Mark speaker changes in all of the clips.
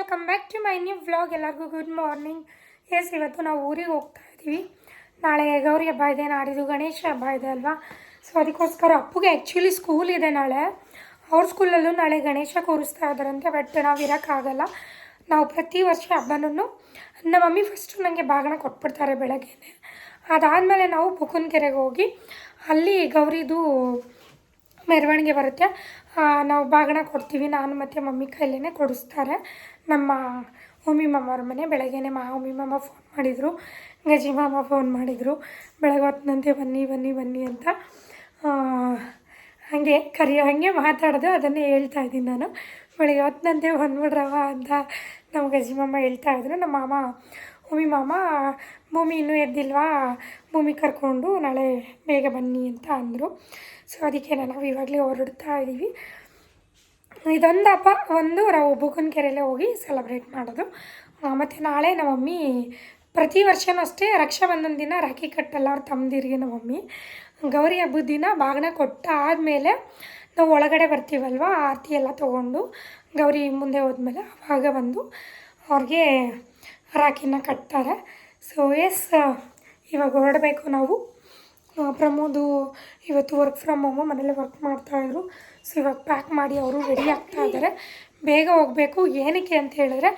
Speaker 1: Welcome back to my new vlog ಎಲ್ಲರಿಗೂ good morning yes ಇವತ್ತು ನಾವು ಊರಿಗೆ ಹೋಗ್ತಾ ಇದ್ದೀವಿ. ನಾಳೆ ಗೌರಿ ಹಬ್ಬ ಇದೆ, ನಾಡಿದ್ದು ಗಣೇಶ ಹಬ್ಬ ಇದೆ ಅಲ್ವಾ? ಸೊ ಅದಕ್ಕೋಸ್ಕರ ಅಪ್ಪುಗೆ ಆ್ಯಕ್ಚುಲಿ ಸ್ಕೂಲ್ ಇದೆ ನಾಳೆ. ಅವ್ರ ಸ್ಕೂಲಲ್ಲೂ ನಾಳೆ ಗಣೇಶ ಕೂರಿಸ್ತಾ ಇದ್ದಾರಂತೆ ಬಟ್ ನಾವು ಇರೋಕ್ಕಾಗಲ್ಲ. ನಾವು ಪ್ರತಿ ವರ್ಷ ಹಬ್ಬನೂ ನಮ್ಮ ಮಮ್ಮಿ ಫಸ್ಟು ನನಗೆ ಬಾಗಣ ಕೊಟ್ಬಿಡ್ತಾರೆ ಬೆಳಗ್ಗೆನೆ. ಅದಾದಮೇಲೆ ನಾವು ಬುಕ್ಕನಕೆರೆಗೆ ಹೋಗಿ, ಅಲ್ಲಿ ಗೌರಿದು ಮೆರವಣಿಗೆ ಬರುತ್ತೆ. ನಾವು ಬಾಗಣ ಕೊಡ್ತೀವಿ. ನಾನು ಮತ್ತು ಮಮ್ಮಿ ಕೈಲೇ ಕೊಡಿಸ್ತಾರೆ. ನಮ್ಮ ಹೋಮಿ ಮಾಮವ್ರ ಮನೆ ಬೆಳಗ್ಗೆನೆ ಮಾ ಹೋಮಿ ಮಾಮ ಫೋನ್ ಮಾಡಿದರು. ಗಜಿ ಮಾಮ ಫೋನ್ ಮಾಡಿದರು. ಬೆಳಗ್ಗೆ ಹೊತ್ತಿನಂತೆ ಬನ್ನಿ ಬನ್ನಿ ಬನ್ನಿ ಅಂತ ಹಾಗೆ ಕರಿ, ಹಾಗೆ ಮಾತಾಡೋದು ಅದನ್ನೇ ಹೇಳ್ತಾ ಇದ್ದೀನಿ ನಾನು. ಬೆಳಗ್ಗೆ ಹೊತ್ತಿನಂತೆ ಬಂದ್ಬಿಡ್ರವ ಅಂತ ನಮ್ಮ ಗಜಿ ಮಾಮ ಹೇಳ್ತಾ ಇದ್ರು. ನಮ್ಮ ಮಾಮ ಹೋಮಿ ಮಾಮ ಭೂಮಿ ಇನ್ನೂ ಎದ್ದಿಲ್ವಾ ಭೂಮಿ ಕರ್ಕೊಂಡು ನಾಳೆ ಬೇಗ ಬನ್ನಿ ಅಂತ ಅಂದರು. ಸೊ ಅದಕ್ಕೆ ನಾವು ಇವಾಗಲೇ ಹೊರಡ್ತಾ ಇದ್ದೀವಿ ಇದೊಂದು ಹಬ್ಬ ಒಂದು ನಾವು ಬೂಕನಕೆರೆಯಲ್ಲೇ ಹೋಗಿ ಸೆಲೆಬ್ರೇಟ್ ಮಾಡೋದು. ಮತ್ತು ನಾಳೆ ನಮ್ಮ ಮಮ್ಮಿ ಪ್ರತಿ ವರ್ಷವೂ ಅಷ್ಟೇ ರಕ್ಷಾಬಂಧನ ದಿನ, ರಾಖಿ ಕಟ್ಟಲ್ಲ ಅವ್ರ ತಮ್ಮದಿರಿಗೆ ನಮ್ಮ ಮಮ್ಮಿ ಗೌರಿ ಹಬ್ಬದ ದಿನ ಬಾಗಿನ ಕೊಟ್ಟ ಆದಮೇಲೆ ನಾವು ಒಳಗಡೆ ಬರ್ತೀವಲ್ವ? ಆರತಿ ಎಲ್ಲ ತೊಗೊಂಡು ಗೌರಿ ಮುಂದೆ ಹೋದ್ಮೇಲೆ ಆವಾಗ ಬಂದು ಅವ್ರಿಗೆ ರಾಖಿನ ಕಟ್ತಾರೆ. ಸೊ ಎಸ್ ಇವಾಗ ಹೊರಡಬೇಕು ನಾವು. ಪ್ರಮೋದು ಇವತ್ತು ವರ್ಕ್ ಫ್ರಮ್ ಹೋಮು ಮನೇಲಿ ವರ್ಕ್ ಮಾಡ್ತಾಯಿದ್ರು ಸೊ ಇವಾಗ ಪ್ಯಾಕ್ ಮಾಡಿ ಅವರು ರೆಡಿ ಆಗ್ತಾ ಇದ್ದಾರೆ ಬೇಗ ಹೋಗಬೇಕು. ಏನಕ್ಕೆ ಅಂತ ಹೇಳಿದ್ರೆ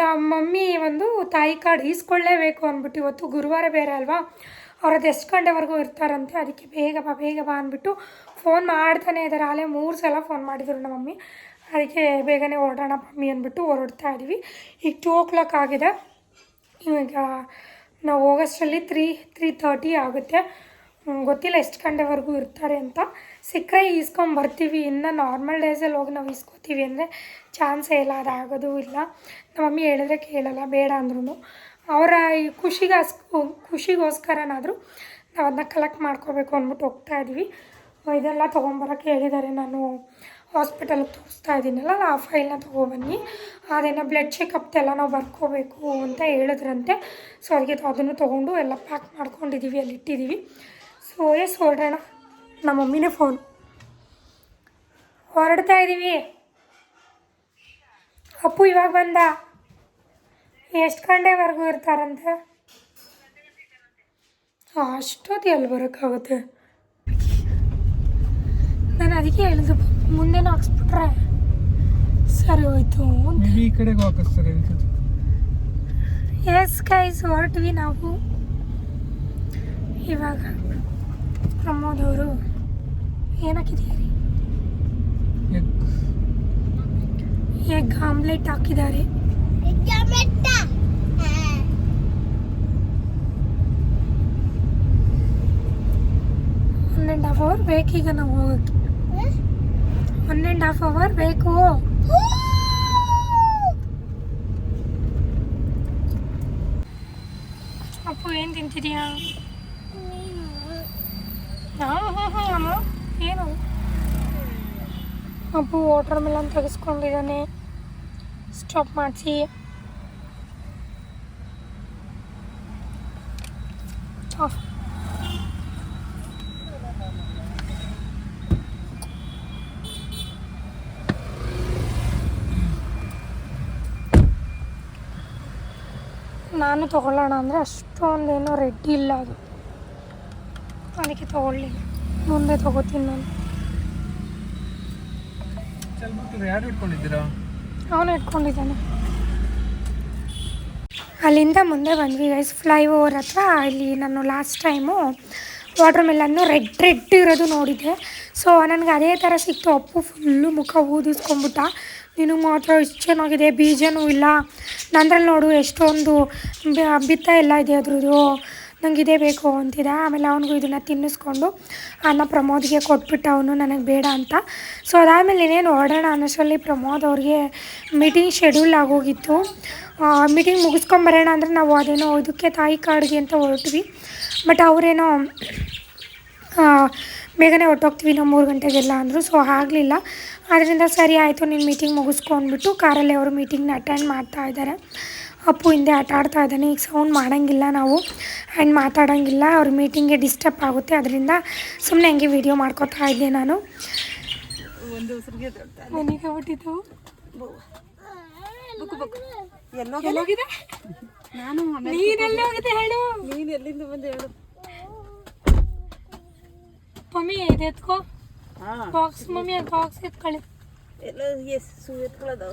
Speaker 1: ನಮ್ಮ ಮಮ್ಮಿ ಒಂದು ತಾಯಿ ಕಾರ್ಡ್ ಈಸ್ಕೊಳ್ಳೇಬೇಕು ಅಂದ್ಬಿಟ್ಟು ಇವತ್ತು ಗುರುವಾರ ಬೇರೆ ಅಲ್ವಾ? ಅವ್ರದ್ದು ಎಷ್ಟು ಗಂಟೆವರೆಗೂ ಇರ್ತಾರಂತೆ? ಅದಕ್ಕೆ ಬೇಗ ಬಾ ಬೇಗ ಬಾ ಅಂದ್ಬಿಟ್ಟು ಫೋನ್ ಮಾಡ್ತಾನೆ ಇದ್ದಾರೆ ಆಲೇ ಮೂರು ಸಲ ಫೋನ್ ಮಾಡಿದರು ನಮ್ಮ ಮಮ್ಮಿ. ಅದಕ್ಕೆ ಬೇಗನೆ ಹೊರಡೋಣ ಮಮ್ಮಿ ಅಂದ್ಬಿಟ್ಟು ಹೊರಡ್ತಾ ಇದ್ದೀವಿ ಈಗ ಟೂ ಓ ಕ್ಲಾಕ್ ಆಗಿದೆ. ಇವಾಗ ನಾವು ಹೋಗೋಷ್ಟರಲ್ಲಿ ತ್ರೀ ತ್ರೀ ತರ್ಟಿ ಆಗುತ್ತೆ. ಗೊತ್ತಿಲ್ಲ ಎಷ್ಟು ಗಂಟೆವರೆಗೂ ಇರ್ತಾರೆ ಅಂತ. ಸಿಕ್ಕರೆ ಈಸ್ಕೊಂಡು ಬರ್ತೀವಿ. ಇನ್ನು ನಾರ್ಮಲ್ ಡೇಸಲ್ಲಿ ಹೋಗಿ ನಾವು ಈಸ್ಕೋತೀವಿ ಅಂದರೆ ಚಾನ್ಸೇ ಇಲ್ಲ ಆಗೋದು ಇಲ್ಲ. ನಮ್ಮ ಮಮ್ಮಿ ಹೇಳಿದ್ರೆ ಕೇಳಲ್ಲ, ಬೇಡ ಅಂದ್ರೂ ಅವರ ಈ ಖುಷಿಗಾಸ್, ಖುಷಿಗೋಸ್ಕರನಾದರೂ ನಾವು ಅದನ್ನ ಕಲೆಕ್ಟ್ ಮಾಡ್ಕೋಬೇಕು ಅಂದ್ಬಿಟ್ಟು ಹೋಗ್ತಾ ಇದ್ವಿ. ಇದೆಲ್ಲ ತೊಗೊಂಬರೋಕ್ಕೆ ಹೇಳಿದ್ದಾರೆ. ನಾನು ಹಾಸ್ಪಿಟಲ್ಗೆ ತೋರಿಸ್ತಾ ಇದ್ದೀನಲ್ಲ ಆ ಫೈಲ್ನ ತೊಗೊಬನ್ನಿ. ಅದೇನೋ ಬ್ಲಡ್ ಚೆಕಪ್ದೆಲ್ಲ ನಾವು ಬರ್ಕೋಬೇಕು ಅಂತ ಹೇಳಿದ್ರಂತೆ. ಸೊ ಅದಕ್ಕೆ ಅದನ್ನು ತೊಗೊಂಡು ಎಲ್ಲ ಪ್ಯಾಕ್ ಮಾಡ್ಕೊಂಡಿದ್ದೀವಿ ಅಲ್ಲಿ ಇಟ್ಟಿದ್ದೀವಿ ಸೊ ಎಸ್ ಹೊರಡೋಣ. ನಮ್ಮ ಮಮ್ಮಿನೇ ಫೋನ್ ಹೊರಡ್ತಾ ಇದ್ದೀವಿ ಅಪ್ಪು ಇವಾಗ ಬಂದ? ಎಷ್ಟು ಗಂಟೆವರೆಗೂ ಇರ್ತಾರಂತೆ? ಅಷ್ಟೊತ್ತು ಎಲ್ಲಿ ಬರೋಕ್ಕಾಗುತ್ತೆ. ನಾನು ಅದಕ್ಕೆ ಹೇಳಿದ್ದು ಮುಂದೆನೂ ಹಾಕ್ಸ್ಬಿಟ್ರೆ ಸರಿ ಹೋಯ್ತು ಅಂತ.
Speaker 2: ಮೇಬಿ ಈ ಕಡೆಗೆ ವಾಪಸ್ತಾರೆ ಅನ್ಸುತ್ತೆ
Speaker 1: ಎಸ್ ಗೈಸ್ ಹೊರಟ್ವಿ ನಾವು. ಇವಾಗ ಪ್ರಮೋದ್ ಅವರು ಏನಕ್ಕಿದ್ದಾರೆ
Speaker 2: ಎಗ್
Speaker 1: ಎಗ್ ಆಮ್ಲೆಟ್ ಹಾಕಿದ್ದಾರೆ. ಒನ್ ಆ್ಯಂಡ್ ಹಾಫ್ ಅವರ್ ಬೇಕೀಗ ನಾವು ಹೋಗೋಕ್ಕೆ. ಒನ್ ಆ್ಯಂಡ್ ಹಾಫ್ ಅವರ್ ಬೇಕು ಅಪ್ಪು ಏನು ತಿಂತಿದೀಯಾ ಹಾಂ ಹಾಂ ಹಾಂ ಅಮ್ಮ ಏನು ಅಪ್ಪು ವಾಟರ್ ಮೆಲನ್ ತೆಗೆಸ್ಕೊಂಡಿದ್ದಾನೆ ಸ್ಟಾಪ್ ಮಾಡಿಸಿ ಆಫ್ ನಾನು ತೊಗೊಳ್ಳೋಣ ಅಂದರೆ ಅಷ್ಟೊಂದೇನೋ ರೆಡ್ಡಿ ಇಲ್ಲ ಅದು. ಅದಕ್ಕೆ ತೊಗೊಳ್ಳಿ ಮುಂದೆ ತೊಗೋತೀನಿ ನಾನು. ಅವನು ಇಟ್ಕೊಂಡಿದ್ದಾನೆ ಅಲ್ಲಿಂದ ಮುಂದೆ ಬಂದ್ವಿ ಗೈಸ್ ಫ್ಲೈ ಓವರ್ ಹತ್ರ ಇಲ್ಲಿ ನಾನು ಲಾಸ್ಟ್ ಟೈಮು ವಾಟರ್ ಮೆಲನ್ನು ರೆಡ್ ರೆಡ್ ಇರೋದು ನೋಡಿದ್ದೆ. ಸೊ ನನಗೆ ಅದೇ ಥರ ಸಿಕ್ತು. ಅಪ್ಪು ಫುಲ್ಲು ಮುಖ ಊದಿಸ್ಕೊಂಬಿಟ್ಟ ನಿನಗೆ ಮಾತ್ರ ಇಷ್ಟು ಚೆನ್ನಾಗಿದೆ, ಬೀಜನೂ ಇಲ್ಲ. ನಂದ್ರಲ್ಲಿ ನೋಡು, ಎಷ್ಟೊಂದು ಬಿತ್ತ ಎಲ್ಲ ಇದೆ ಅದ್ರದ್ದು. ನಂಗೆ ಇದೇ ಬೇಕು ಅಂತಿದ್ದ ಆಮೇಲೆ ಅವನಿಗೂ ಇದನ್ನು ತಿನ್ನಿಸ್ಕೊಂಡು ಅನ್ನ ಪ್ರಮೋದ್ಗೆ ಕೊಟ್ಬಿಟ್ಟು ಅವನು, ನನಗೆ ಬೇಡ ಅಂತ. ಸೊ ಅದಾದಮೇಲೆ ಇನ್ನೇನು ಹೊರಡೋಣ ಅನ್ನೋಷ್ಟರಲ್ಲಿ ಪ್ರಮೋದ್ ಅವ್ರಿಗೆ ಮೀಟಿಂಗ್ ಶೆಡ್ಯೂಲ್ ಆಗೋಗಿತ್ತು. ಮೀಟಿಂಗ್ ಮುಗಿಸ್ಕೊಂಬರೋಣ ಅಂದರೆ ನಾವು ಅದೇನೋ ಇದಕ್ಕೆ ತಾಯಿ ಕಾಡಿಗೆ ಅಂತ ಹೊರಟ್ವಿ. ಬಟ್ ಅವರೇನೋ ಬೇಗನೆ ಹೊರ್ಟೋಗ್ತೀವಿ ನಾವು ಮೂರು ಗಂಟೆಗೆಲ್ಲ ಅಂದರು. ಸೊ ಆಗಲಿಲ್ಲ. ಆದ್ದರಿಂದ ಸರಿ ಆಯಿತು ನೀನು ಮೀಟಿಂಗ್ ಮುಗಿಸ್ಕೊಂಡ್ಬಿಟ್ಟು ಕಾರಲ್ಲಿ ಅವರು ಮೀಟಿಂಗ್ನ ಅಟೆಂಡ್ ಮಾಡ್ತಾ ಇದ್ದಾರೆ ಅಪ್ಪು ಹಿಂದೆ ಆಟ ಆಡ್ತಾ ಇದ್ದಾನೆ. ಈಗ ಸೌಂಡ್ ಮಾಡೋಂಗಿಲ್ಲ ನಾವು. ಆ್ಯಂಡ್ ಮಾತಾಡೋಂಗಿಲ್ಲ. ಅವ್ರ ಮೀಟಿಂಗ್ಗೆ ಡಿಸ್ಟರ್ಬ್ ಆಗುತ್ತೆ. ಅದರಿಂದ ಸುಮ್ಮನೆ ಹಂಗೆ ವೀಡಿಯೋ ಮಾಡ್ಕೋತಾ ಇದ್ದೆ ನಾನು. ಮನೆಗೆ
Speaker 3: ನಾನು
Speaker 1: ನೀನೆಲ್ಲಿ ಹೋಗಿದೆ ಹೇಳು.
Speaker 3: ನೀನು ಎಲ್ಲಿಂದ ಬಂದು ಹೇಳು.
Speaker 1: ಮಮ್ಮಿ ಇದು ಎತ್ಕೋ?
Speaker 3: ಹಾ.
Speaker 1: ಬಾಕ್ಸ್ ಮಮ್ಮಿ ಬಾಕ್ಸ್ ಎತ್ಕೊಳ್ಳಿ.
Speaker 3: ಎಲ್ಲ ಎಸ್ ಎತ್ಕೊಳ್ಳೋದು.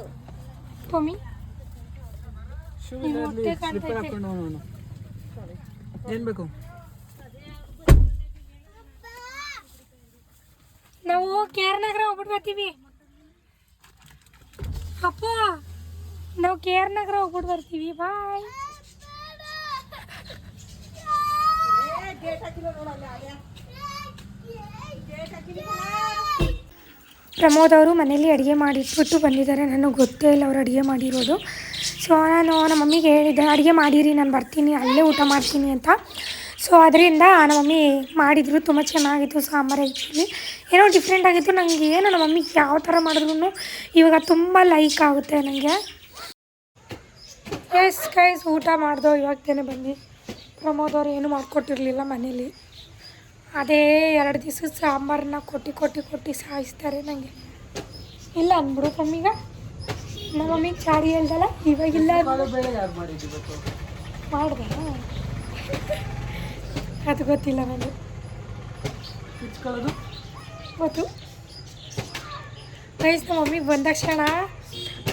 Speaker 1: Mummy
Speaker 2: shoe. ಹಾಕೊಂಡು ಅವನು. ಏನು ಬೇಕು?
Speaker 1: ನಾವು ಕೆ ಆರ್ ನಗರ ಹೋಗ್ಬಿಟ್ಟು ಬರ್ತೀವಿ. ಅಪ್ಪ ನಾವು ಕೆ ಆರ್ ನಗರ ಹೋಗ್ಬಿಟ್ಟು ಬರ್ತೀವಿ. ಬಾಯ್ ಪ್ರಮೋದ್ ಅವರು ಮನೇಲಿ ಅಡುಗೆ ಮಾಡಿಟ್ಬಿಟ್ಟು ಬಂದಿದ್ದಾರೆ. ನನಗೆ ಗೊತ್ತೇ ಇಲ್ಲ ಅವರು ಅಡುಗೆ ಮಾಡಿರೋದು. ಸೊ ನಾನು ನಮ್ಮ ಮಮ್ಮಿಗೆ ಹೇಳಿದ್ದೆ, ಅಡುಗೆ ಮಾಡಿರಿ, ನಾನು ಬರ್ತೀನಿ, ಅಲ್ಲೇ ಊಟ ಮಾಡ್ತೀನಿ ಅಂತ. ಸೊ ಅದರಿಂದ ನಮ್ಮ ಮಮ್ಮಿ ಮಾಡಿದರು, ತುಂಬ ಚೆನ್ನಾಗಿತ್ತು, ಸಾಂಬಾರು ಆ್ಯಕ್ಚುಲಿ. ಏನೋ ಡಿಫ್ರೆಂಟ್ ಆಗಿತ್ತು. ನನಗೆ ಏನೋ, ನಮ್ಮ ಮಮ್ಮಿಗೆ ಯಾವ ಥರ ಮಾಡಿದ್ರು ಇವಾಗ ತುಂಬ ಲೈಕ್ ಆಗುತ್ತೆ ನನಗೆ ಎಸ್ ಕೈಸ್ ಊಟ ಮಾಡಿದೋ, ಇವಾಗ ತಾನೇ ಬಂದು ಪ್ರಮೋದ್ ಅವ್ರು ಏನೂ ಮಾಡಿಕೊಟ್ಟಿರಲಿಲ್ಲ ಮನೇಲಿ. ಅದೇ ಎರಡು ದಿವಸ ಸಾಂಬಾರನ್ನ ಕೊಟ್ಟು ಕೊಟ್ಟು ಕೊಟ್ಟು ಸಾಯಿಸ್ತಾರೆ ನನಗೆ ಇಲ್ಲ ಅಂದ್ಬಿಡು ಮಮ್ಮಿಗ ನಮ್ಮ ಮಮ್ಮಿಗೆ ಚಾರಿ ಹೇಳ್ದಲ್ಲ ಇವಾಗಿಲ್ಲ ಮಾಡಿದೆ. ಅದು ಗೊತ್ತಿಲ್ಲ ನನಗೆ ಗೊತ್ತು. ಗೈಸ್ ನಮ್ಮ ಮಮ್ಮಿಗೆ ಬಂದ ತಕ್ಷಣ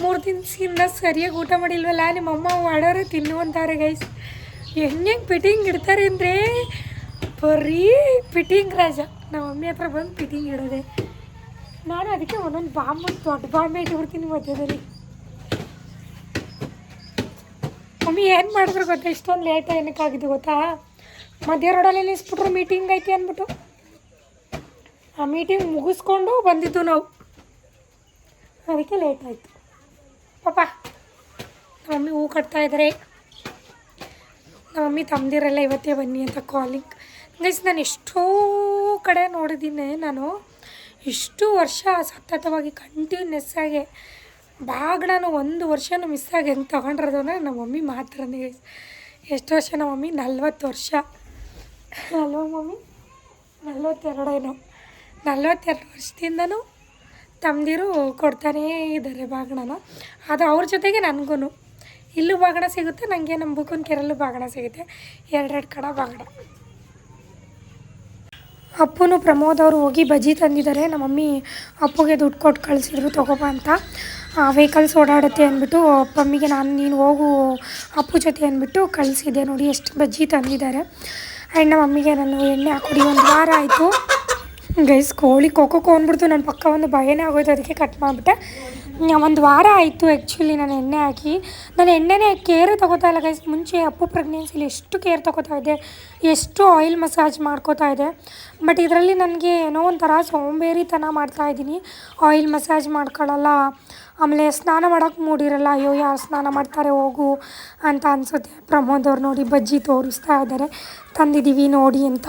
Speaker 1: ಮೂರು ದಿನದಿಂದ ಸರಿಯಾಗಿ ಊಟ ಮಾಡಿಲ್ವಲ್ಲ ನಿಮ್ಮ ಅಮ್ಮ ಮಾಡೋರು ತಿನ್ನುವಂತಾರೆ ಗೈಸ್ ಹೆಂಗೆ ಫಿಟ್ಟಿಂಗ್ ಇಡ್ತಾರೆ ಅಂದರೆ ಬರೀ ಫಿಟ್ಟಿಂಗ್ ರಾಜ. ನಮ್ಮ ಮಮ್ಮಿ ಹತ್ರ ಬಂದು ಫಿಟ್ಟಿಂಗ್ ಇಡೋದೆ. ನಾನು ಅದಕ್ಕೆ ಒಂದೊಂದು ಬಾಂಬ್, ದೊಡ್ಡ ಬಾಂಬೆ ಇಟ್ಬಿಡ್ತೀನಿ ಮಧ್ಯದಲ್ಲಿ. ಮಮ್ಮಿ ಏನು ಮಾಡಿದ್ರು ಗೊತ್ತಾ? ಇಷ್ಟೊಂದು ಲೇಟ್ ಏನಕ್ಕಾಗಿದ್ದು ಗೊತ್ತಾ? ಮಧ್ಯ ರೋಡಲ್ಲಿ ನಿಲ್ಲಿಸ್ಬಿಟ್ರು ಮೀಟಿಂಗ್ ಐತಿ ಅಂದ್ಬಿಟ್ಟು. ಆ ಮೀಟಿಂಗ್ ಮುಗಿಸ್ಕೊಂಡು ಬಂದಿದ್ದು ನಾವು. ಅದಕ್ಕೆ ಲೇಟ್ ಆಯಿತು. ಪಾಪ ಮಮ್ಮಿ ಹೂ ಕಟ್ತಾ ಇದ್ದಾರೆ ನಮ್ಮ ಮಮ್ಮಿ ತಮ್ಮದಿರಲ್ಲ ಇವತ್ತೇ ಬನ್ನಿ ಅಂತ ಕಾಲಿಂಗ್ ಗೈಸ್, ನಾನು ಎಷ್ಟೋ ಕಡೆ ನೋಡಿದ್ದೀನಿ ನಾನು. ಇಷ್ಟು ವರ್ಷ ಸತತವಾಗಿ ಕಂಟಿನ್ಯೂಸ್ ಆಗಿ ಬ್ಯಾಗ್ ಒಂದು ವರ್ಷನೂ ಮಿಸ್ ಆಗಿ ಹೆಂಗೆ ತೊಗೊಂಡಿರೋದು ಅಂದರೆ ನಮ್ಮ ಮಮ್ಮಿ ಮಾತ್ರನೇ ಗೈಸ್. ಎಷ್ಟು ವರ್ಷ ನಮ್ಮ ಮಮ್ಮಿ? ನಲ್ವತ್ತು ವರ್ಷ. ಅಲ್ವಾ ಮಮ್ಮಿ? ನಲ್ವತ್ತೆರಡೇನೋ. ನಲ್ವತ್ತೆರಡು ವರ್ಷದಿಂದನೂ ತಮ್ಮದಿರು ಕೊಡ್ತಾನೇ ಇದ್ದಾರೆ ಬಾಗಣನ ಅದು ಅವ್ರ ಜೊತೆಗೆ ನನಗೂ ಇಲ್ಲೂ ಬಾಗಣ ಸಿಗುತ್ತೆ ನನಗೆ ನಮ್ಮ ಬುಕ್ಕನ ಕೆರಲ್ಲೂ ಬಾಗಣ ಸಿಗುತ್ತೆ. ಎರಡೆರಡು ಕಡೆ ಬಾಗಣ ಅಪ್ಪನು ಪ್ರಮೋದ್ ಅವರು ಹೋಗಿ ಬಜ್ಜಿ ತಂದಿದ್ದಾರೆ. ನಮ್ಮ ಮಮ್ಮಿ ಅಪ್ಪಗೆ ದುಡ್ಡು ಕೊಟ್ಟು ಕಳಿಸಿದ್ರು ತಗೋಬಾ ಅಂತ. ವೆಹಿಕಲ್ಸ್ ಓಡಾಡುತ್ತೆ ಅಂದ್ಬಿಟ್ಟು ಮಮ್ಮಿಗೆ ನಾನು, ನೀನು ಹೋಗು ಅಪ್ಪು ಜೊತೆ ಅಂದ್ಬಿಟ್ಟು ಕಳಿಸಿದ್ದೆ ನೋಡಿ, ಎಷ್ಟು ಬಜ್ಜಿ ತಂದಿದ್ದಾರೆ. ಆ್ಯಂಡ್ ನಮ್ಮ ಮಮ್ಮಿಗೆ ನಾನು ಎಣ್ಣೆ ಹಾಕೊಡಿ, ಒಂದು ವಾರ ಆಯಿತು. ಗೈಸ್ ಕೋಳಿ ಕೋಕೋ ಕೊಂಡ್ಬಿಡ್ತು ನನ್ನ ಪಕ್ಕ ಒಂದು ಭಯನೇ ಆಗೋಯ್ತು, ಅದಕ್ಕೆ ಕಟ್ ಮಾಡಿಬಿಟ್ಟೆ. ಒಂದು ವಾರ ಆಯಿತು ಆ್ಯಕ್ಚುಲಿ ನಾನು ಎಣ್ಣೆ ಹಾಕಿ. ನಾನು ಎಣ್ಣೆನೇ ಕೇರ್ ತೊಗೋತಾ ಇಲ್ಲ ಗೈಸ್ ಮುಂಚೆ ಅಪ್ಪು ಪ್ರೆಗ್ನೆನ್ಸಿಲಿ ಎಷ್ಟು ಕೇರ್ ತೊಗೋತಾ ಇದ್ದೆ, ಎಷ್ಟು ಆಯಿಲ್ ಮಸಾಜ್ ಮಾಡ್ಕೋತಾ ಇದ್ದೆ. ಬಟ್ ಇದರಲ್ಲಿ ನನಗೆ ಏನೋ ಒಂಥರ ಸೋಂಬೇರಿತನ ಮಾಡ್ತಾ ಇದ್ದೀನಿ. ಆಯಿಲ್ ಮಸಾಜ್ ಮಾಡ್ಕೊಳ್ಳಲ್ಲ ಆಮೇಲೆ ಸ್ನಾನ ಮಾಡೋಕ್ಕೆ ಮೂಡಿರಲ್ಲ, ಅಯ್ಯೋ ಯಾರು ಸ್ನಾನ ಮಾಡ್ತಾರೆ ಹೋಗು ಅಂತ ಅನಿಸುತ್ತೆ. ಪ್ರಮೋದ್ ಅವ್ರು ನೋಡಿ ಬಜ್ಜಿ ತೋರಿಸ್ತಾ ಇದ್ದಾರೆ. ತಂದಿದ್ದೀವಿ ನೋಡಿ ಅಂತ.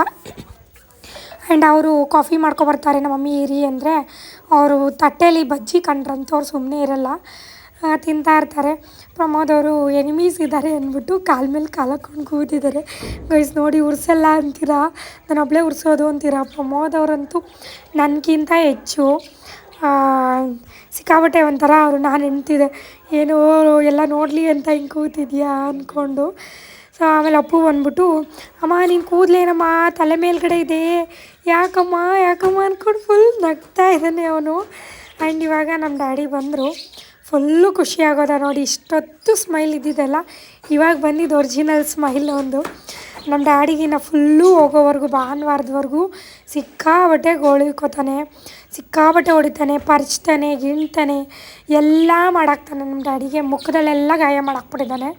Speaker 1: ಆ್ಯಂಡ್ ಅವರು ಕಾಫಿ ಮಾಡ್ಕೊಬರ್ತಾರೆ ನಮ್ಮ ಮಮ್ಮಿ ಇರಿ ಅಂದರೆ. ಅವರು ತಟ್ಟೆಯಲ್ಲಿ ಬಜ್ಜಿ ಕಂಡ್ರಂತೂ ಅವ್ರು ಸುಮ್ಮನೆ ಇರಲ್ಲ ತಿಂತಾ ಇರ್ತಾರೆ. ಪ್ರಮೋದ್ ಅವರು ಎನಿಮೀಸ್ ಇದ್ದಾರೆ ಅಂದ್ಬಿಟ್ಟು ಕಾಲ ಮೇಲೆ ಕಾಲು ಹಾಕ್ಕೊಂಡು ಕೂತಿದ್ದಾರೆ. ಗೈಸ್ ನೋಡಿ ಉರ್ಸಲ್ಲ ಅಂತೀರಾ? ನಾನು ಒಬ್ಬಳೇ ಉರ್ಸೋದು ಅಂತೀರಾ? ಪ್ರಮೋದ್ ಅವರಂತೂ ನನಗಿಂತ ಹೆಚ್ಚು ಸಿಕ್ಕಾಬಟ್ಟೆ ಒಂಥರ ಅವರು ನಾನು ಹೆಂಡ್ತಿದೆ. ಏನೋ ಎಲ್ಲ ನೋಡಲಿ ಅಂತ ಹಿಂಗೆ ಕೂತಿದ್ಯಾ ಅಂದ್ಕೊಂಡು ಸೊ, ಆಮೇಲೆ ಅಪ್ಪು ಬಂದ್ಬಿಟ್ಟು, ಅಮ್ಮ, ನೀನು ಕೂದಲೇನಮ್ಮ? ತಲೆ ಮೇಲ್ಗಡೆ ಇದೆ. ಯಾಕಮ್ಮ ಯಾಕಮ್ಮ ಅಂದ್ಕೊಂಡು ಫುಲ್ ನಗ್ತಾ ಇದ್ದಾನೆ ಅವನು. ಆ್ಯಂಡ್ ಇವಾಗ ನಮ್ಮ ಡ್ಯಾಡಿ ಬಂದರು. ಫುಲ್ಲು ಖುಷಿ ಆಗೋದ ನೋಡಿ, ಇಷ್ಟೊತ್ತು ಸ್ಮೈಲ್ ಇದ್ದಿದ್ದಲ್ಲ. ಇವಾಗ ಬಂದಿದ್ದು ಒರಿಜಿನಲ್ ಸ್ಮೈಲ್ ಒಂದು. ನಮ್ಮ ಡ್ಯಾಡಿಗಿನ ಫುಲ್ಲು ಹೋಗೋವರೆಗೂ, ಭಾನುವಾರದವರೆಗೂ ಸಿಕ್ಕಾಬಟ್ಟೆ ಗೋಳಿಕೋತಾನೆ ಸಿಕ್ಕಾಬಟ್ಟೆ ಹೊಡಿತಾನೆ, ಪರ್ಚ್ತಾನೆ, ಗಿಣ್ತಾನೆ, ಎಲ್ಲ ಮಾಡಾಕ್ತಾನೆ ನಮ್ಮ ಡ್ಯಾಡಿಗೆ. ಮುಖದಲ್ಲೆಲ್ಲ ಗಾಯ ಮಾಡಾಕ್ಬಿಟ್ಟಿದ್ದಾನೆ.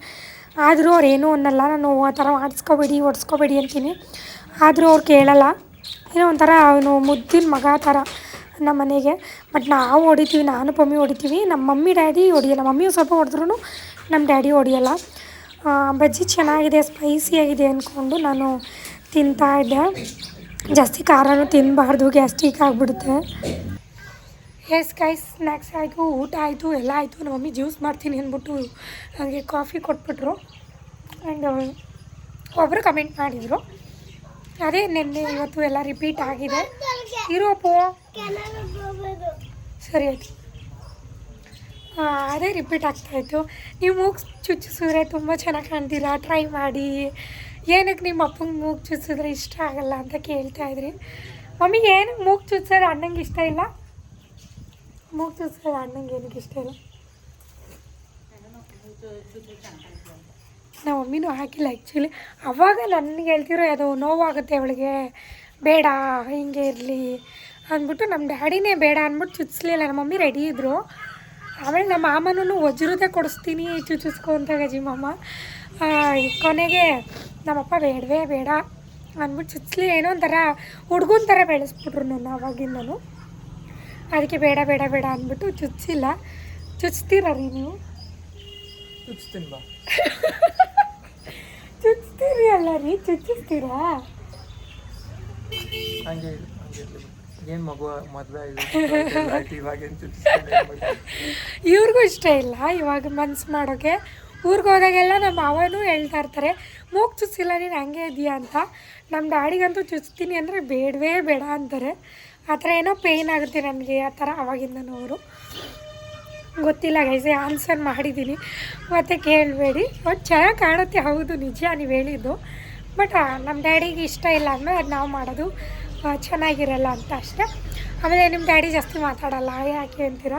Speaker 1: ಆದರೂ ಅವ್ರು ಏನೂ ಅನ್ನಲ್ಲ. ನಾನು ಆ ಥರ ಮಾಡಿಸ್ಕೋಬೇಡಿ ಹೊಡ್ಸ್ಕೋಬೇಡಿ ಅಂತೀನಿ. ಆದರೂ ಅವ್ರು ಕೇಳಲ್ಲ. ಏನೋ ಒಂಥರ ಅವನು ಮುದ್ದಿನ ಮಗ ಥರ ನಮ್ಮ ಮನೆಗೆ ಬಟ್ ನಾವು ಹೊಡಿತೀವಿ, ನಾನು ಪಮ್ಮಿ ಹೊಡಿತೀವಿ. ನಮ್ಮ ಮಮ್ಮಿ, ಡ್ಯಾಡಿ ಹೊಡಿಯಲ್ಲ. ಮಮ್ಮಿ ಸ್ವಲ್ಪ ಹೊಡೆದ್ರೂ ನಮ್ಮ ಡ್ಯಾಡಿ ಹೊಡಿಯಲ್ಲ. ಬಜ್ಜಿ ಚೆನ್ನಾಗಿದೆ ಸ್ಪೈಸಿಯಾಗಿದೆ ಅಂದ್ಕೊಂಡು ನಾನು ತಿಂತಾ ಇದ್ದೆ. ಜಾಸ್ತಿ ಖಾರನೂ ತಿನ್ನಬಾರ್ದು ಗ್ಯಾಸ್ಟಿಕ್ ಆಗಿಬಿಡುತ್ತೆ. ಎಸ್ ಗೈಸ್ ಸ್ನ್ಯಾಕ್ಸ್ ಆಯಿತು, ಊಟ ಆಯಿತು, ಎಲ್ಲ ಆಯಿತು. ನಮ್ಮ ಮಮ್ಮಿ ಜ್ಯೂಸ್ ಮಾಡ್ತೀನಿ ಅಂದ್ಬಿಟ್ಟು ಹಾಗೆ ಕಾಫಿ ಕೊಟ್ಬಿಟ್ರು. ಆ್ಯಂಡ್ ಒಬ್ಬರು ಕಮೆಂಟ್ ಮಾಡಿದರು. ಅದೇ ನಿನ್ನೆ ಇವತ್ತು ಎಲ್ಲ ರಿಪೀಟ್ ಆಗಿದೆ. ಇರೋ ಅಪ್ಪು. ಸರಿ ಆಯಿತು. ಅದೇ ರಿಪೀಟ್ ಆಗ್ತಾಯಿತ್ತು ನೀವು ಮೂಗು ಚುಚ್ಚಿಸಿದ್ರೆ ತುಂಬ ಚೆನ್ನಾಗಿ ಕಾಣ್ತೀರಾ ಟ್ರೈ ಮಾಡಿ. ಏನಕ್ಕೆ ನಿಮ್ಮ ಅಪ್ಪಂಗೆ ಮೂಗು ಚುಚ್ಚಿದ್ರೆ ಇಷ್ಟ ಆಗಲ್ಲ ಅಂತ ಕೇಳ್ತಾ ಇದ್ರಿ. ಮಮ್ಮಿಗೆ ಏನಕ್ಕೆ ಮೂಗು ಚುಚ್ಚಿಸೋದು ಅಣ್ಣಂಗೆ ಇಷ್ಟ ಇಲ್ಲ? ಮೂಗು ಚುಚ್ಚಿಸೋದು ಅಣ್ಣಂಗೆ ಏನಕ್ಕೆ ಇಷ್ಟ ಇಲ್ಲ? ನಮ್ಮ ಮಮ್ಮಿನೂ ಹಾಕಿಲ್ಲ ಆ್ಯಕ್ಚುಲಿ ಅವಾಗ ನನಗೆ ಹೇಳ್ತಿರೋ ಅದು ನೋವಾಗುತ್ತೆ ಅವಳಿಗೆ. ಬೇಡ, ಹಿಂಗೆ ಇರಲಿ ಅಂದ್ಬಿಟ್ಟು ನಮ್ಮ ಡ್ಯಾಡಿನೇ ಬೇಡ ಅಂದ್ಬಿಟ್ಟು ಚುಚ್ಲಿಲ್ಲ. ನಮ್ಮ ಮಮ್ಮಿ ರೆಡಿ ಇದ್ದರು ಆಮೇಲೆ ನಮ್ಮ ಮಾಮನೂ ವಜ್ರದೇ ಕೊಡಿಸ್ತೀನಿ, ಚುಚ್ಚಿಸ್ಕೊ ಅಂತ ಗಜಿ ಮಾಮ. ಕೊನೆಗೆ ನಮ್ಮಪ್ಪ ಬೇಡವೇ ಬೇಡ ಅಂದ್ಬಿಟ್ಟು ಚುಚ್ಚಲಿ ಏನೋ ಒಂಥರ ಹುಡುಗನ ಥರ ಬೆಳೆಸ್ಬಿಟ್ರು ನಾನು ಅವಾಗಿಂದನು. ಅದಕ್ಕೆ ಬೇಡ ಬೇಡ ಬೇಡ ಅಂದ್ಬಿಟ್ಟು ಚುಚ್ಚಿಲ್ಲ. ಚುಚ್ತೀರ ರೀ ನೀವು?
Speaker 2: ಚುಚ್ತೀನಿ ಬಾ
Speaker 1: ಚುಚ್ತೀರಿ ಅಲ್ಲ ರೀ ಚುಚ್ಚಿಸ್ತೀರಾ?
Speaker 2: ಹಂಗೆ ಏನು ಮಗು ಮದುವೆ ಇವಾಗೇನು ಚುಚ್ಚಿಸ್ತೀನಿ
Speaker 1: ಇವ್ರಿಗೂ ಇಷ್ಟ ಇಲ್ಲ ಇವಾಗ ಮನ್ಸು ಮಾಡೋಕ್ಕೆ ಊರಿಗೆ ಹೋದಾಗೆಲ್ಲ ನಮ್ಮ ಮಾವನೂ ಹೇಳ್ತಾ ಇರ್ತಾರೆ ಮೂಗು ಚುಚ್ಚಿಲ್ಲ ನೀನು ಹಂಗೆ ಇದೆಯಾ ಅಂತ. ನಮ್ಮ ಡ್ಯಾಡಿಗಂತೂ ಚುಚ್ತೀನಿ ಅಂದರೆ ಬೇಡವೇ ಬೇಡ ಅಂತಾರೆ. ಆ ಥರ ಏನೋ ಪೇಯ್ನ್ ಆಗುತ್ತೆ ನನಗೆ ಆ ಥರ ಅವಾಗಿಂದನೂ ಅವರು. ಗೊತ್ತಿಲ್ಲ ಗೈಸೆ ಆನ್ಸರ್ ಮಾಡಿದ್ದೀನಿ ಮತ್ತು ಕೇಳಬೇಡಿ. ಒಂದು ಚೆನ್ನಾಗಿ ಕಾಣುತ್ತೆ, ಹೌದು, ನಿಜ ನೀವು ಹೇಳಿದ್ದು. ಬಟ್ ನಮ್ಮ ಡ್ಯಾಡಿಗೆ ಇಷ್ಟ ಇಲ್ಲ ಅಂದರೆ ಅದು ನಾವು ಮಾಡೋದು ಚೆನ್ನಾಗಿರಲ್ಲ ಅಂತ ಅಷ್ಟೇ. ಆಮೇಲೆ ನಿಮ್ಮ ಡ್ಯಾಡಿ ಜಾಸ್ತಿ ಮಾತಾಡಲ್ಲ, ಯಾಕೆ ಅಂತೀರ?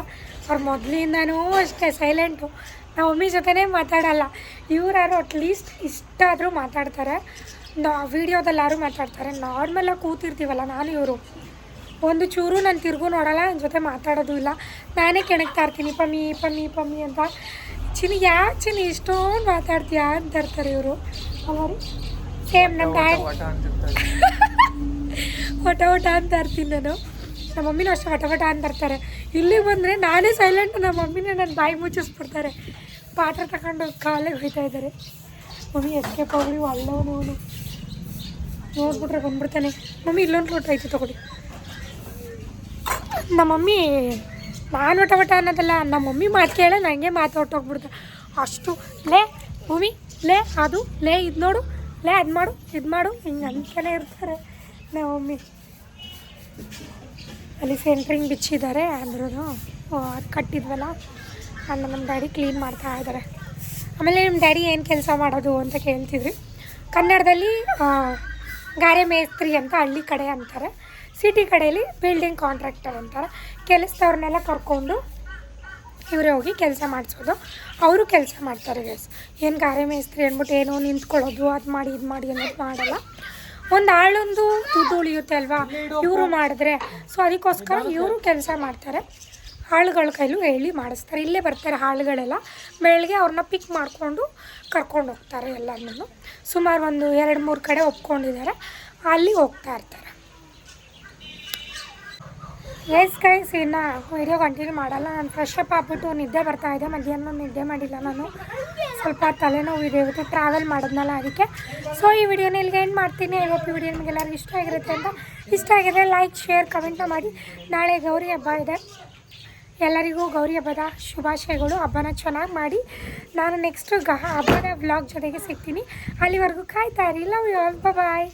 Speaker 1: ಅವ್ರು ಮೊದಲಿಂದನೂ ಅಷ್ಟೇ ಸೈಲೆಂಟು ನಾವು ಮಮ್ಮಿ ಜೊತೆನೇ ಮಾತಾಡಲ್ಲ. ಇವರಾರು ಅಟ್ಲೀಸ್ಟ್ ಇಷ್ಟ ಆದರೂ ಮಾತಾಡ್ತಾರೆ. ನಾ ವೀಡಿಯೋದಲ್ಲಿ ಯಾರು ಮಾತಾಡ್ತಾರೆ. ನಾರ್ಮಲಾಗಿ ಕೂತಿರ್ತೀವಲ್ಲ, ನಾನು ಇವರು. ಒಂದು ಚೂರು ನಾನು ತಿರುಗೂ ನೋಡಲ್ಲ ನನ್ನ ಜೊತೆ ಮಾತಾಡೋದು ಇಲ್ಲ. ನಾನೇ ಕೆಣಕ್ತಾ ಇರ್ತೀನಿ ಪಮ್ಮಿ ಪಮ್ಮಿ ಪಮ್ಮಿ ಅಂತ. ಚಿನಿ ಯಾಕೆ ಚಿನಿ ಇಷ್ಟೊಂದು ಮಾತಾಡ್ತೀಯಾ ಅಂತ ಇರ್ತಾರೆ ಇವರು. ಅವರು ಸೇಮ್ ನಮ್ಮ ಡ್ಯಾಡ್. ಒಟ ಒಟ ಅಂತ ಇರ್ತೀನಿ ನಾನು. ನಮ್ಮ ಮಮ್ಮಿನೂ ಅಷ್ಟೇ ವಟ ವಟ ಅಂತ ಇರ್ತಾರೆ ಇಲ್ಲಿಗೆ ಬಂದರೆ ನಾನೇ ಸೈಲೆಂಟ್ ನಮ್ಮ ಮಮ್ಮಿನೇ ನನ್ನ ಬಾಯಿ ಮುಚ್ಚಿಸ್ಬಿಡ್ತಾರೆ. ಪಾತ್ರ ತಗೊಂಡು ಕಾಲಿಗೆ ಹೋಯ್ತಾ ಇದ್ದಾರೆ. ಮಮ್ಮಿ ಎಸ್ಕೇಪ್ ಪೌಡ್ರಿ ಅಲ್ಲವನು ನೋಡ್ಬಿಟ್ರೆ ಬಂದ್ಬಿಡ್ತಾನೆ. ಮಮ್ಮಿ ಇಲ್ಲೊಂದು ಫೋಟೋ ಐತಿ ತಗೊಳ್ಳಿ. ನಮ್ಮ ಮಮ್ಮಿ ನಾನು ಊಟ ವಟ ಅನ್ನೋದಲ್ಲ ನಮ್ಮ ಮಮ್ಮಿ ಮಾತು ಕೇಳ ನನಗೆ ಮಾತು ಹೊಟ್ಟೋಗ್ಬಿಡ್ತು ಅಷ್ಟು, ಲೇ, ಭೂಮಿ, ಲೇ, ಅದು, ಲೇ, ಇದು ನೋಡು, ಲೇ, ಅದು ಮಾಡು, ಇದು ಮಾಡು, ಹಿಂಗೆ ಅಂತಲೇ ಇರ್ತಾರೆ ನಮ್ಮ ಮಮ್ಮಿ ಅಲ್ಲಿ ಸೆಂಟ್ರಿಂಗ್ ಬಿಚ್ಚಿದ್ದಾರೆ ಅಂದ್ರೂ ಅದು ಕಟ್ಟಿದ್ವಲ್ಲ ಅನ್ನ ನಮ್ಮ ಡ್ಯಾಡಿ ಕ್ಲೀನ್ ಮಾಡ್ತಾ ಇದ್ದಾರೆ ಆಮೇಲೆ ನಿಮ್ಮ ಡ್ಯಾಡಿ ಏನು ಕೆಲಸ ಮಾಡೋದು ಅಂತ ಕೇಳ್ತಿದ್ರಿ. ಕನ್ನಡದಲ್ಲಿ ಗಾರೆ ಮೇಸ್ತ್ರಿ ಅಂತ ಹಳ್ಳಿ ಕಡೆ ಅಂತಾರೆ. ಸಿಟಿ ಕಡೆಯಲ್ಲಿ ಬಿಲ್ಡಿಂಗ್ ಕಾಂಟ್ರಾಕ್ಟರ್ ಅಂತಾರೆ. ಕೆಲಸದವ್ರನ್ನೆಲ್ಲ ಕರ್ಕೊಂಡು ಇವರೇ ಹೋಗಿ ಕೆಲಸ ಮಾಡಿಸೋದು. ಅವರು ಕೆಲಸ ಮಾಡ್ತಾರೆ ಗೈಸ್ ಏನು ಗಾರೆ ಮೇಸ್ತ್ರಿ ಅಂದ್ಬಿಟ್ಟು ಏನೋ ನಿಂತ್ಕೊಳ್ಳೋದು, ಅದು ಮಾಡಿ ಇದು ಮಾಡಿ ಅನ್ನೋದು ಮಾಡಲ್ಲ. ಒಂದು ಆಳೊಂದು ದುಡ್ಡು ಉಳಿಯುತ್ತೆ ಅಲ್ವಾ? ಇವರು ಮಾಡಿದ್ರೆ. ಸೊ ಅದಕ್ಕೋಸ್ಕರ ಇವರು ಕೆಲಸ ಮಾಡ್ತಾರೆ. ಆಳುಗಳ ಕೈಲೂ ಹೇಳಿ ಮಾಡಿಸ್ತಾರೆ. ಇಲ್ಲೇ ಬರ್ತಾರೆ ಹಾಳುಗಳೆಲ್ಲ ಬೆಳಗ್ಗೆ ಅವ್ರನ್ನ ಪಿಕ್ ಮಾಡಿಕೊಂಡು ಕರ್ಕೊಂಡು ಹೋಗ್ತಾರೆ ಎಲ್ಲರನ್ನೂ. ಸುಮಾರು ಒಂದು ಎರಡು ಮೂರು ಕಡೆ ಒಪ್ಕೊಂಡಿದ್ದಾರೆ. ಅಲ್ಲಿ ಹೋಗ್ತಾ ಇರ್ತಾರೆ. ಎಸ್ ಗೈಸ್ ಇನ್ನು ವೀಡಿಯೋ ಕಂಟಿನ್ಯೂ ಮಾಡಲ್ಲ. ನಾನು ಫ್ರೆಶ್ ಅಪ್ ಆಗ್ಬಿಟ್ಟು ನಿದ್ದೆ ಬರ್ತಾ ಇದೆ. ಮಧ್ಯಾಹ್ನ ನಿದ್ದೆ ಮಾಡಿಲ್ಲ ನಾನು. ಸ್ವಲ್ಪ ತಲೆನೋವು ಇದೆ. ಇವತ್ತು ಟ್ರಾವೆಲ್ ಮಾಡಿದ್ನಲ್ಲ ಅದಕ್ಕೆ. ಸೊ ಈ ವಿಡಿಯೋನ ಇಲ್ಲಿಗೆ ಏನು ಮಾಡ್ತೀನಿ. ಐ ಹೋಪ್ ಈ ವಿಡಿಯೋ ನಿಮಗೆಲ್ಲರಿಗೂ ಇಷ್ಟ ಆಗಿರುತ್ತೆ ಅಂತ. ಇಷ್ಟ ಆಗಿದೆ ಲೈಕ್ ಶೇರ್ ಕಮೆಂಟ್ ಮಾಡಿ. ನಾಳೆ ಗೌರಿ ಹಬ್ಬ ಇದೆ. ಎಲ್ಲರಿಗೂ ಗೌರಿ ಹಬ್ಬದ ಶುಭಾಶಯಗಳು. ಹಬ್ಬನ ಚೆನ್ನಾಗಿ ಮಾಡಿ. ನಾನು ನೆಕ್ಸ್ಟ್ ಗ ಹಬ್ಬದ ಬ್ಲಾಗ್ ಜೊತೆಗೆ ಸಿಗ್ತೀನಿ. ಅಲ್ಲಿವರೆಗೂ ಕಾಯ್ತಾ ಇರಿ. Love you all bye